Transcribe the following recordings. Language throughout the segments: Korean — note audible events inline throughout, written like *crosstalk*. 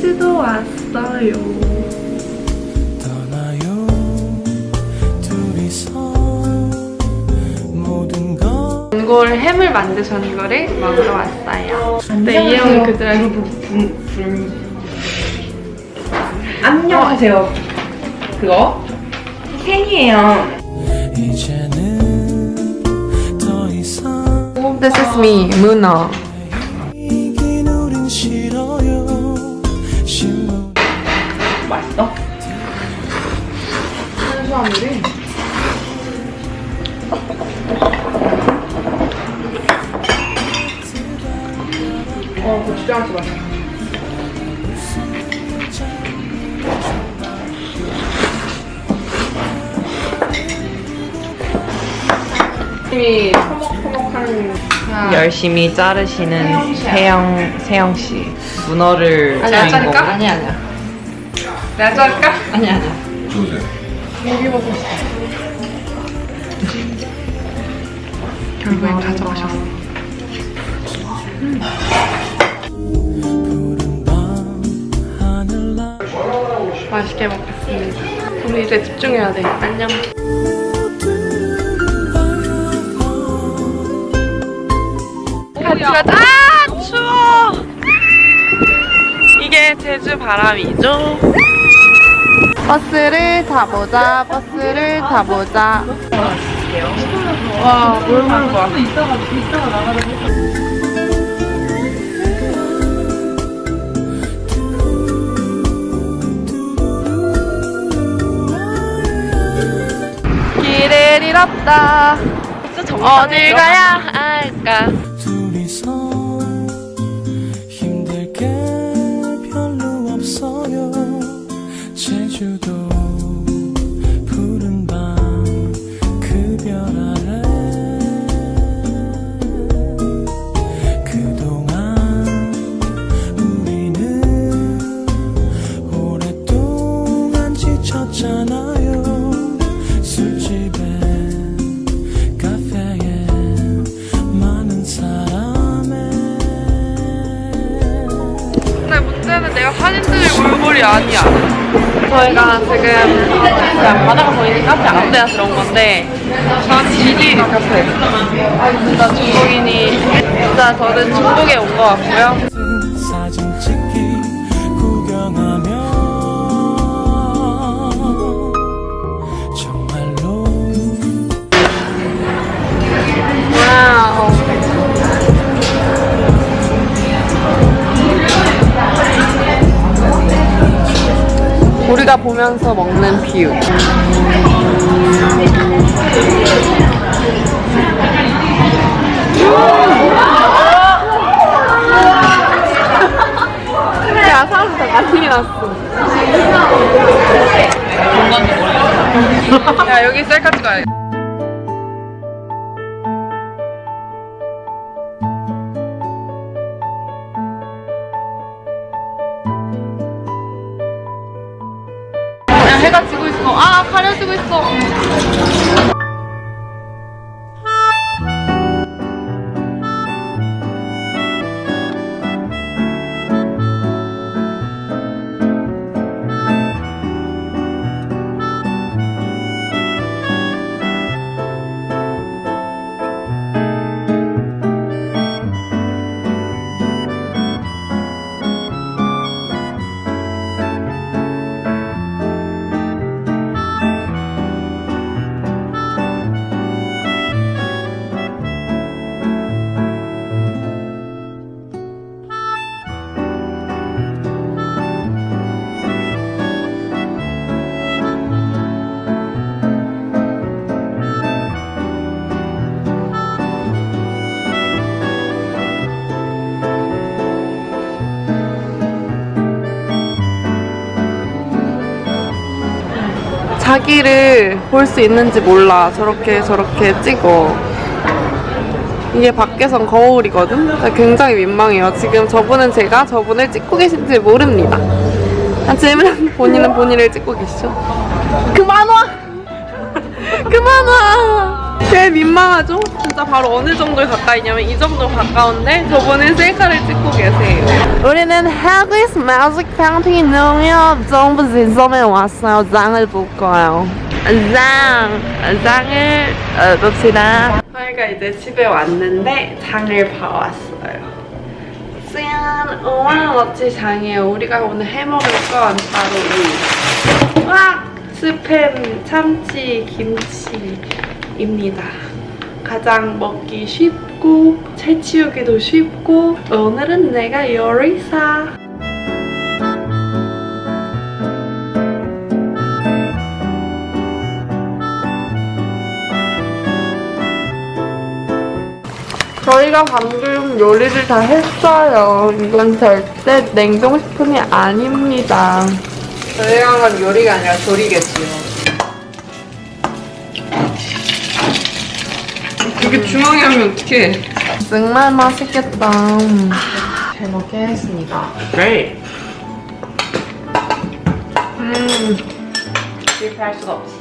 제주도 왔어요. 전골 햄을 만드신 거를 먹으러 왔어요. 근데 이 형은 그들에게 분, 분, 안녕하세요. 그거 생이에요. 이제는 더 이상 This is me, 문어. 탄수화물이 어, 고추장아찌 맛있어. 이 토목토목한 열심히 자르시는 세영 세영 씨 문어를 아니야, 주인공. 자를까? 아니 아니야 내가 자를까? 아니 아니야 결국엔 가져가셨어. 푸른 밤 하늘 나 맛있게 먹겠습니다. 우리 이제 집중해야 돼. 안녕. 같이 가자. 아 추워. 이게 제주 바람이죠. 버스를 타보자. 버스를 타보자. 와, 물물 봐. 길을 잃었다. 어딜 가야 할까? 제주 보이는 카페 데나 들어온 건데 전 지리 카페. 아 진짜 중국인이 진짜 저는 중국에 온 것 같고요. 사진 찍기 구경하며 정말로 와우. 우리가 보면서 먹는 뷰. 야, 사람들 다 난리 났어. 야, 여기 셀카 찍어야 야, 자기를 볼 수 있는지 몰라. 저렇게 저렇게 찍어. 이게 밖에선 거울이거든? 굉장히 민망해요. 지금 저분은 제가 저분을 찍고 계신지 모릅니다. 하지만 본인은 본인을 찍고 계시죠. 그만 와! *laughs* 그만 와! 꽤 민망하죠? 진짜 바로 어느 정도에 가까이냐면 이 정도 가까운데 저분은 셀카를 찍고 계세요. 우리는 해리스 매직 페인팅 농협 정부 지점에 왔어요. 장을 볼 거예요. 장! 장을 어, 봅시다. 저희가 이제 집에 왔는데 장을 봐왔어요. 짠! 오만원어치 장이에요. 우리가 오늘 해먹을 건 바로 이 와! 스팸, 참치, 김치 입니다. 가장 먹기 쉽고 채치우기도 쉽고 오늘은 내가 요리사 저희가 방금 요리를 다 했어요. 이건 절대 냉동식품이 아닙니다. 저희가 한 요리가 아니라 조리겠지요. 이게 중앙에 하면 어떡해. 정말 맛있겠다. 잘 먹겠습니다. Great. 음. 실패할 수가 없어.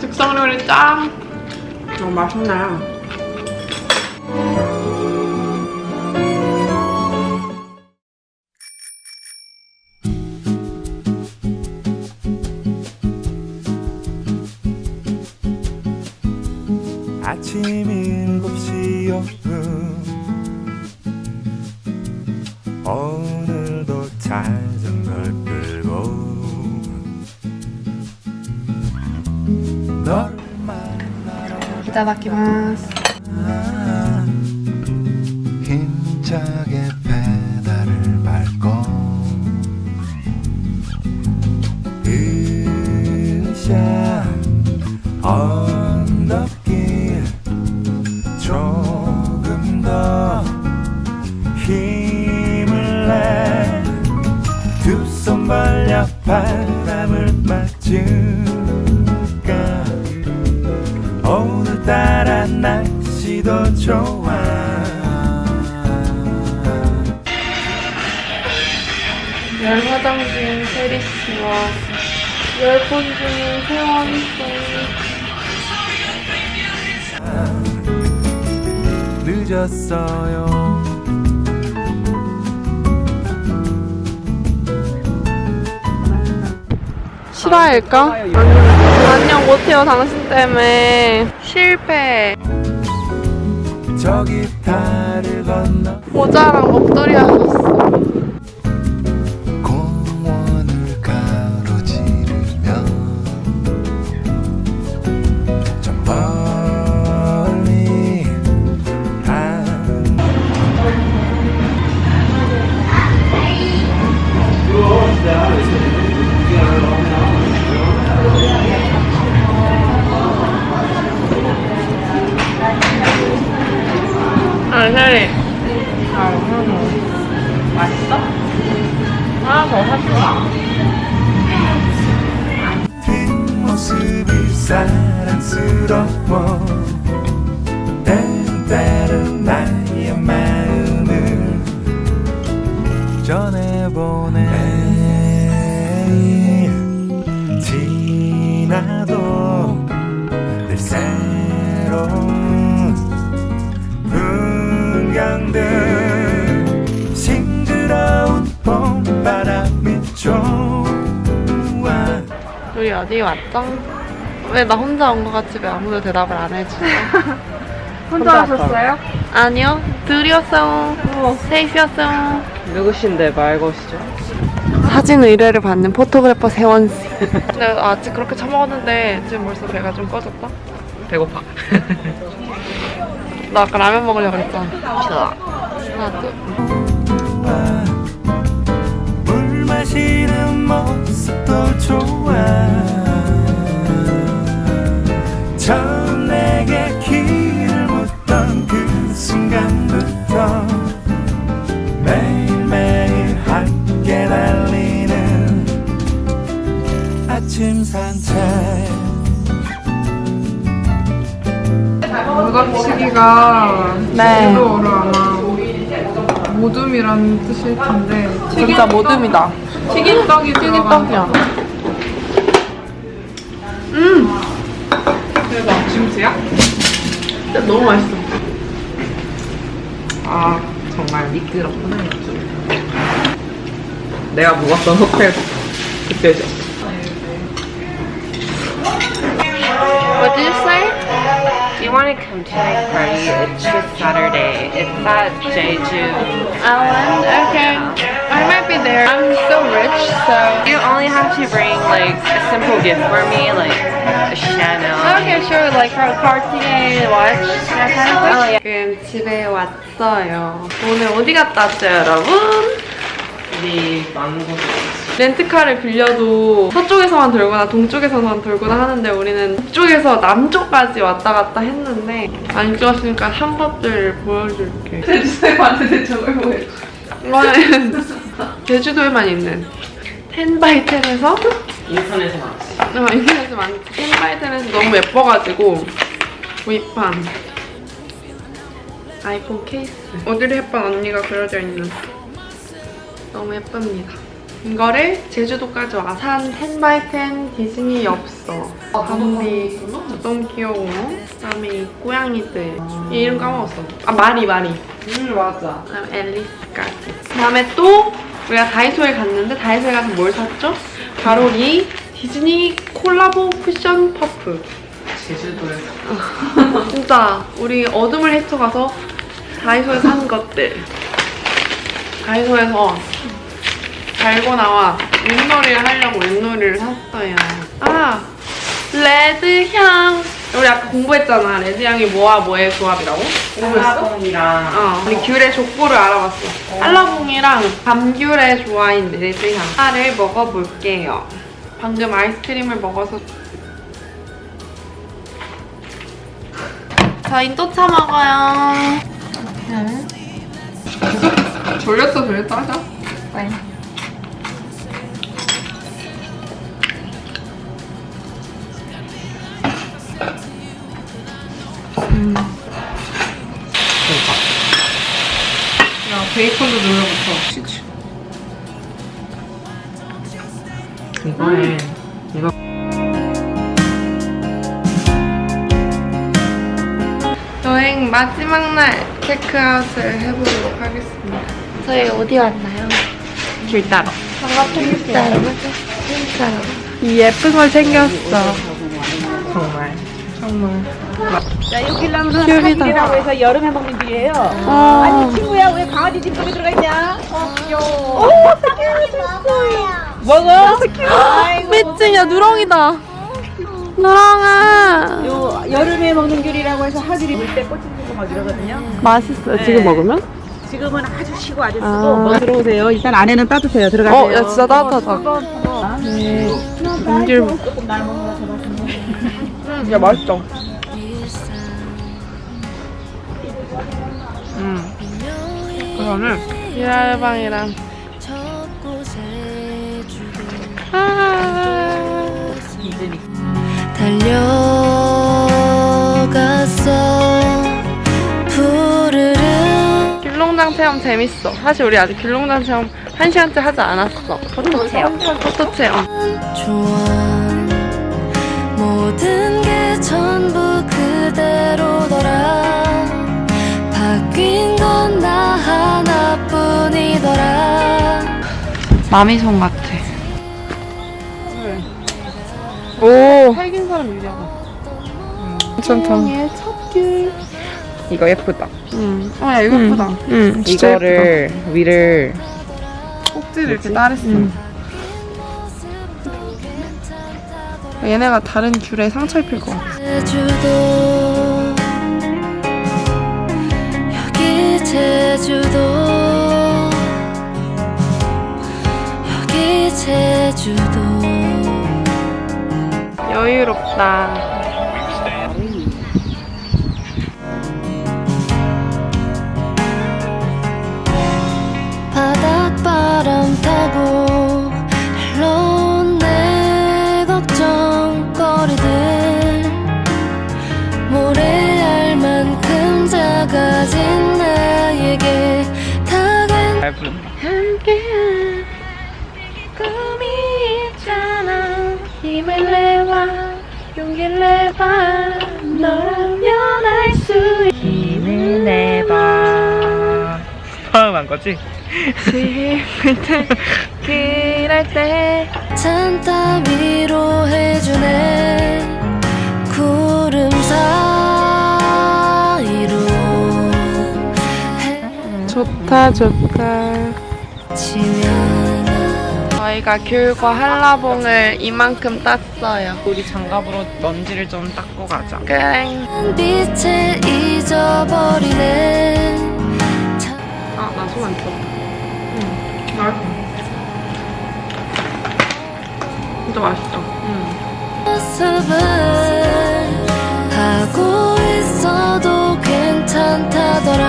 즉석 요리 짱! 너무 맛있나 시 5분 오늘도 자전거를 끌고 너를 만나러 기다다키마스. 두 손 벌려 바람을 맞을까 오늘따라 날씨도 좋아 열 화장 중인 세리 씨와 열분 중인 세원 씨. 늦었어요 실화일까? 안녕 못해요 당신 때문에. 실패. 모자랑 목도리 하셨어 아 세리 어디 왔죠? 왜 나 혼자 온 것 같지 왜 아무도 대답을 안 해주죠? *laughs* 혼자 하셨어요? 아니요 둘이었어요 셋이었어요 누구신데 말 거시죠? 사진 의뢰를 받는 포토그래퍼 세원 씨 근데 *laughs* 아직 그렇게 처먹었는데 지금 벌써 배가 좀 꺼졌다? 배고파. *laughs* 나 아까 라면 먹으려고 그랬잖아 하나 둘 물 마시는 모습도 좋아 처음 내게 길을 묻던 그 순간부터 매일매일 함께 달리는 아침 산책. 물건 치기가 네. 제주도어로 아마. 모둠이라는 뜻일 텐데. 진짜 모듬이다. 튀김떡이 튀김떡이야 음! 대박, 김치야? 진짜 너무 맛있어. 아 정말 미끄럽구나 이쪽. 내가 묵었던 호텔 그때죠. What did you say? Do you want to come to my party? It's this Saturday. It's at Jeju. Island? Okay. I might be there. I'm so rich, so. You only have to bring like a simple gift for me, like a Chanel. Okay, sure. Like for Cartier watch. That kind of thing. Oh, yeah. 지금 집에 왔어요. 오늘 어디 갔다 왔어요, 여러분? 우리 곳에 렌트카를 빌려도 서쪽에서만 돌거나 동쪽에서만 돌거나 하는데 우리는 북쪽에서 남쪽까지 왔다 갔다 했는데 안 좋았으니까 한 것들 보여줄게. 제주도에만 저걸 보여줘. 이거는 제주도에만 있는 10x10에서 인터넷에 많지. 어, 인터넷에 많지. 10x10에서 너무 예뻐가지고 구입한 아이폰 케이스. 어디를 예쁜 언니가 그려져 있는 너무 예쁩니다. 이거를 제주도까지 와서 산 10x10 디즈니 엽서. 밤비 너무 귀여워. 그다음에 이 고양이들. 얘 이름 까먹었어. 아 마리 마리. 음 맞아. 그다음에 앨리스까지. 그다음에 또 우리가 다이소에 갔는데 다이소에 가서 뭘 샀죠? 바로 이 디즈니 콜라보 쿠션 퍼프. 제주도에서. *laughs* 진짜 우리 어둠을 헤쳐가서 다이소에서 산 것들. 다이소에서 달고 나와 윷놀이를 하려고 윷놀이를 샀어요. 아 레드 향. 우리 아까 공부했잖아. 레드 향이 뭐와 뭐의 조합이라고? 공부했어? 한라봉이랑 어, 우리 귤의 족보를 알아봤어. 한라봉이랑 감귤의 조화인 레드향. 하나를 먹어볼게요. 방금 아이스크림을 먹어서. 저희 또 차 먹어요. 졸렸어, 졸렸다 하자. 야, 베이컨도 눌러붙어. 치즈. 이거에 이거 여행 마지막 날 체크아웃을 해보도록 하겠습니다. 저희 어디 왔나요? 길 따라. 반갑습니다. 이 예쁜 걸 챙겼어. 정말 정말. 자, 여기 라면 귤이다. 사기이라고 해서 여름에 먹는 귤이에요. 어. 아니 친구야 왜 강아지 찜통에 들어가 있냐? 어 귀여워. 오 사귀어 먹어. 아이고. 미친야 누렁이다. 누렁아. 요 여름에 먹는 귤이라고 해서 하늘이 물때 꽃이 피고 막 이러거든요. 맛있어. 네. 지금 먹으면? 지금은 아주 시고 아주 쓰고 아. 뭐 들어오세요. 일단 안에는 따뜻해요. 들어가세요. 어, 야 진짜 따뜻하다. 네. 감귤. 조금 날 먹는 거더 맛있네. 야 맛있다. 음. 그러면 유알방이랑 아. 달려갔어 귤농장 체험 재밌어. 사실 우리 아직 귤농장 체험 한 시간째 하지 않았어. 포토 체험. 포토 체험. 좋아 모든 게 전부 그대로더라 바뀐 건 나 하나뿐이더라 마미손 같아. 오. 살긴 사람 유리하다. 괜찮다. 이거 예쁘다. 응. 어, 야, 이거 예쁘다. 응, 이거를 위를 꼭지를 이렇게 따랬어. 얘네가 다른 귤에 상처 입힐 것 같아. 제주도 여기 제주도 여기 제주도 여유롭다. 한 거지? 그때 *laughs* 그럴 때 위로해주네. 구름 사이로. 좋다 좋다. 저희가 귤과 한라봉을 이만큼 땄어요. 우리 장갑으로 먼지를 좀 닦고 가자. 그래. 빛에 잊어버리네. 아 나손안 써. 진짜 맛있다 모습을 하고 있어도 괜찮다더라.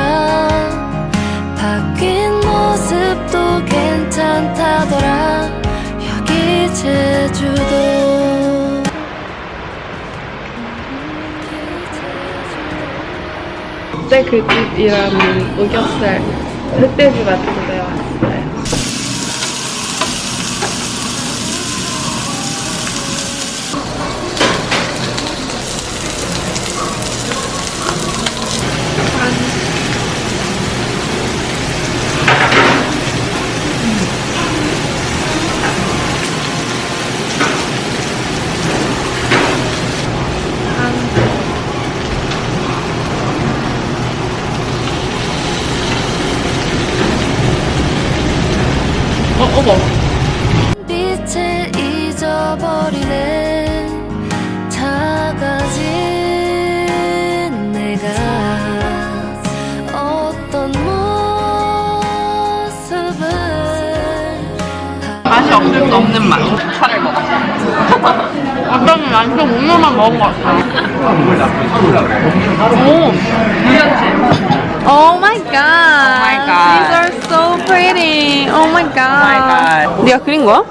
바뀐 모습도 괜찮다더라. 여기 제주도. 그때 그 집이라는 우겹살 흑돼지 데 왔어요 없을 수 없는 맛 차를 먹었어 어떤 완전 우유만 먹은 것 같아 오 Oh my god. Oh my god. These are so pretty. Oh my god. my god. 네가 그린 거야?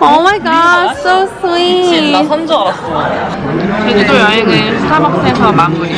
Oh my god. So sweet. 나선줄 알았어. 제주도 여행은 스타벅스에서 마무리.